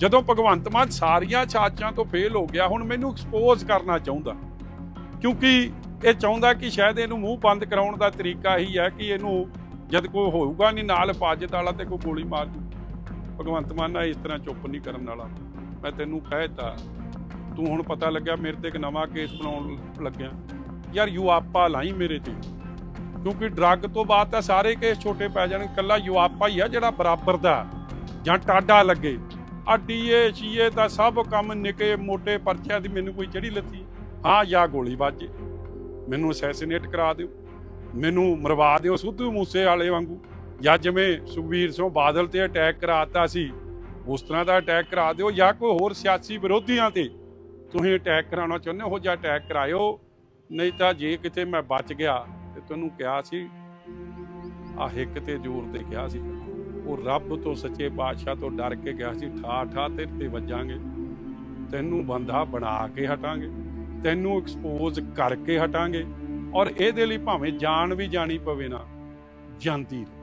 ਜਦੋਂ ਭਗਵੰਤ ਮਾਨ ਸਾਰੀਆਂ ਛਾਚਾਂ ਤੋਂ ਫੇਲ ਹੋ ਗਿਆ, ਹੁਣ ਮੈਨੂੰ ਐਕਸਪੋਜ਼ ਕਰਨਾ ਚਾਹੁੰਦਾ। ਕਿਉਂਕਿ ਇਹ ਚਾਹੁੰਦਾ ਕਿ ਸ਼ਾਇਦ ਇਹਨੂੰ ਮੂੰਹ ਬੰਦ ਕਰਾਉਣ ਦਾ ਤਰੀਕਾ ਹੀ ਹੈ ਕਿ ਇਹਨੂੰ ਜਦ ਕੋਈ ਹੋਊਗਾ ਨਹੀਂ, ਨਾਲ ਹਿਫਾਜ਼ਤ ਵਾਲਾ ਤੇ ਕੋਈ ਗੋਲੀ ਮਾਰ ਜੂ ਭਗਵੰਤ ਮਾਨ ਨਾ ਇਸ ਤਰ੍ਹਾਂ ਚੁੱਪ ਨਹੀਂ ਕਰਨ ਵਾਲਾ। ਮੈਂ ਤੈਨੂੰ ਕਹਿਤਾ, ਤੂੰ ਹੁਣ ਪਤਾ ਲੱਗਿਆ ਮੇਰੇ ਤੇ ਇੱਕ ਨਵਾਂ ਕੇਸ ਬਣਾਉਣ ਲੱਗਿਆ। ਯਾਰ ਯੂਆਪਾ ਲਾਈ ਮੇਰੇ ਤੇ। ਕਿਉਂਕਿ ਡਰੱਗ ਤੋਂ ਬਾਅਦ ਤਾਂ ਸਾਰੇ ਕੇਸ ਛੋਟੇ ਪੈ ਜਾਣਗੇ ਕੱਲਾ ਯੂਆਪਾ ਹੀ ਆ ਜਿਹੜਾ ਬਰਾਬਰ ਦਾ। ਜਾਂ ਟਾਡਾ ਲੱਗੇ। ਆ ਡੀਏ ਸੀਏ ਦਾ ਸਭ ਕੰਮ ਨਿੱਕੇ ਮੋਟੇ ਪਰਚਿਆਂ ਦੀ ਮੈਨੂੰ ਕੋਈ ਚੜੀ ਲੱਤੀ ਹਾਂ, ਜਾਂ ਗੋਲੀ ਵੱਜੇ ਮੈਨੂੰ ਅਸੈਸੀਨੇਟ ਕਰਾ ਦਿਓ। ਮੈਨੂੰ ਮਰਵਾ ਦਿਓ ਸਿੱਧੂ ਮੂਸੇ ਵਾਲੇ ਵਾਂਗੂ। ਜਾਂ ਜਿਵੇਂ ਸੁਖਬੀਰ ਸਿੰਘ ਬਾਦਲ ਤੇ ਅਟੈਕ ਕਰਾਤਾ ਸੀ, ਉਸ ਤਰ੍ਹਾਂ ਦਾ ਅਟੈਕ ਕਰਾ ਦਿਓ। ਜਾਂ ਕੋਈ ਹੋਰ ਸਿਆਸੀ ਵਿਰੋਧੀਆਂ ਤੇ ਤੁਸੀਂ ਅਟੈਕ ਕਰਾਉਣਾ ਚਾਹੁੰਦੇ ਹੋ ਜਾਂ ਅਟੈਕ ਕਰਾਇਓ। ਨਹੀਂ ਤਾਂ ਜੇ ਕਿਤੇ ਮੈਂ ਬਚ ਗਿਆ, ਤੇ ਤੈਨੂੰ ਕਿਹਾ ਸੀ ਆ ਹਿੱਕ ਤੇ ਜ਼ੋਰ ਤੇ ਕਿਹਾ ਸੀ। ਉਹ ਰੱਬ ਤੋਂ ਸੱਚੇ ਬਾਦਸ਼ਾਹ ਤੋਂ ਡਰ ਕੇ ਗਿਆ ਸੀ ਠਾ ਠਾ ਤੇ ਤੇ ਵੱਜਾਂਗੇ। ਤੈਨੂੰ ਬੰਦਾ ਬਣਾ ਕੇ ਹਟਾਂਗੇ, ਤੈਨੂੰ ਐਕਸਪੋਜ਼ ਕਰਕੇ ਹਟਾਂਗੇ ਔਰ ਇਹਦੇ ਲਈ ਭਾਵੇਂ ਜਾਨ ਵੀ ਜਾਣੀ ਪਵੇ ਨਾ, ਜਾਂਦੀ ਰਹੇ।